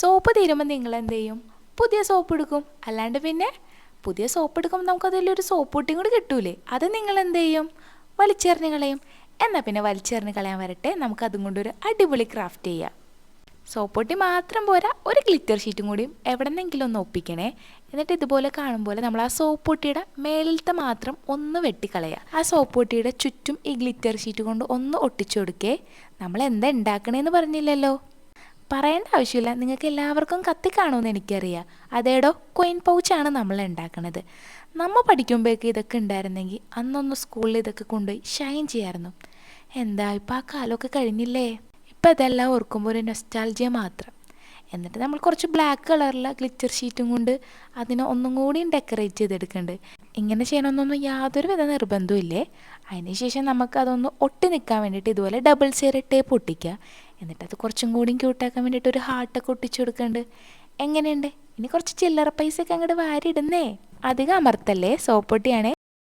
Soap തീരുമ്പോൾ നിങ്ങൾ എന്ത് ചെയ്യും പുതിയ സോപ്പ് എടുക്കും അല്ലാണ്ട് പിന്നെ പുതിയ സോപ്പ് എടുക്കുമ്പോൾ നമുക്ക് അതിലൊരു സോപ്പ് പൊട്ടിയും കൂടി കിട്ടൂലേ? അത് നിങ്ങൾ എന്ത് ചെയ്യും വലിച്ചെറിഞ്ഞ് കളയും. എന്നാൽ പിന്നെ വലിച്ചെറിഞ്ഞ് കളയാൻ വരട്ടെ. നമുക്ക് അതും കൊണ്ടൊരു അടിപൊളി ക്രാഫ്റ്റ് ചെയ്യാം. സോപ്പ് പൊട്ടി മാത്രം പോരാ. ഒരു ഗ്ലിറ്റർ ഷീറ്റും കൂടിയും എവിടെന്നെങ്കിലും ഒന്ന് ഒപ്പിക്കണേ. എന്നിട്ട് ഇതുപോലെ കാണുമ്പോൾ നമ്മൾ ആ സോപ്പ് പൊട്ടിയുടെ മേലത്തെ മാത്രം ഒന്ന് വെട്ടിക്കളയുക ആ സോപ്പ് പൊട്ടിയുടെ ചുറ്റും ഈ ഗ്ലിറ്റർ ഷീറ്റ് കൊണ്ട് ഒന്ന് ഒട്ടിച്ചു കൊടുക്കേ നമ്മൾ എന്താ ഉണ്ടാക്കണേന്ന് പറഞ്ഞില്ലല്ലോ. പറയേണ്ട ആവശ്യമില്ല. നിങ്ങൾക്ക് എല്ലാവർക്കും കത്തി കാണുമെന്ന് എനിക്കറിയാം. അതേടോ കൊയിൻ പൗച്ചാണ് നമ്മൾ ഉണ്ടാക്കുന്നത് നമ്മൾ പഠിക്കുമ്പോഴേക്ക് ഇതൊക്കെ ഉണ്ടായിരുന്നെങ്കിൽ അന്നൊന്ന് സ്കൂളിൽ ഇതൊക്കെ കൊണ്ടുപോയി ഷൈൻ ചെയ്യായിരുന്നു. എന്താ ഇപ്പം ആ കാലമൊക്കെ കഴിഞ്ഞില്ലേ? ഇപ്പം ഇതെല്ലാം ഓർക്കുമ്പോൾ ഒരു നൊസ്റ്റാൾജിയ മാത്രം. എന്നിട്ട് നമ്മൾ കുറച്ച് ബ്ലാക്ക് കളറിലെ ഗ്ലിറ്റർ ഷീറ്റും കൊണ്ട് അതിനെ ഒന്നും കൂടിയും ഡെക്കറേറ്റ് ചെയ്തെടുക്കുന്നുണ്ട് ഇങ്ങനെ ചെയ്യണമെന്നൊന്നും യാതൊരു വിധ നിർബന്ധമില്ലേ അതിനുശേഷം നമുക്ക് അതൊന്ന് ഒട്ടി നിൽക്കാൻ വേണ്ടിയിട്ട് ഇതുപോലെ ഡബിൾ സീറ ടേപ്പ് ഒട്ടിക്കുക എന്നിട്ട് അത് കുറച്ചും കൂടിയും ക്യൂട്ടാക്കാൻ വേണ്ടിയിട്ട് ഒരു ഹാർട്ടൊക്കെ ഒട്ടിച്ചു കൊടുക്കുന്നുണ്ട് എങ്ങനെയുണ്ട്? ഇനി കുറച്ച് ചില്ലറ പൈസയൊക്കെ അങ്ങോട്ട് വാരി ഇടുന്നേ അധികം അമർത്തല്ലേ? സോപ്പൊട്ടിയാണേ